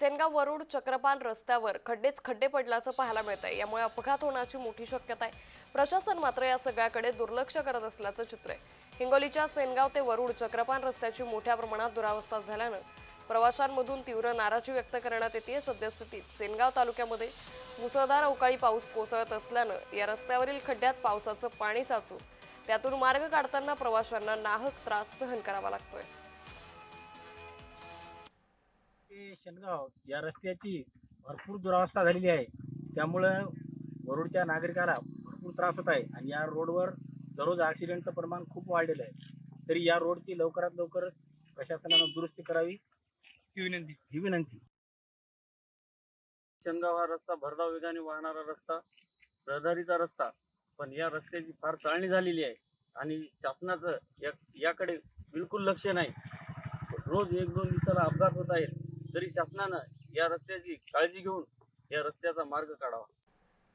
सेनगाव वरुड चक्रपाल रस्त्यावर खड्डेच खड्डे पडल्याचं पाहायला मिळतंय. यामुळे अपघात होण्याची मोठी शक्यता आहे. प्रशासन मात्र या सगळ्याकडे दुर्लक्ष करत असल्याचं चित्र आहे. हिंगोलीच्या सेनगाव ते वरुड चक्रपाल रस्त्याची मोठ्या प्रमाणात दुरावस्था झाल्यानं प्रवाशांमधून तीव्र नाराजी व्यक्त करण्यात येते सद्यस्थितीत सेनगाव तालुक्यामध्ये मुसळधार अवकाळी पाऊस कोसळत असल्यानं या रस्त्यावरील खड्ड्यात पावसाचं पाणी साचून त्यातून मार्ग काढताना प्रवाशांना नाहक त्रास सहन करावा लागतोय. ते शेनगाव या रस्त्याची भरपूर दुरावस्था झालेली आहे. त्यामुळं वरुडच्या नागरिकाला भरपूर त्रास होत आहे आणि या रोडवर दररोज ॲक्सिडेंटचं प्रमाण खूप वाढलेलं आहे. तरी या रोडची लवकरात लवकर प्रशासनानं दुरुस्ती करावी ही विनंती. ही विनंती. शेनगाव हा रस्ता भरधाव वेगाने वाहणारा रस्ता रहदारीचा रस्ता पण या रस्त्याची फार चाळणी झालेली आहे आणि शासनाचं या याकडे बिलकुल लक्ष नाही. रोज एक दोन दिवसाला अपघात होत आहेत. तरी शासनानं या रस्त्याची काळजी घेऊन या रस्त्याचा मार्ग काढावा.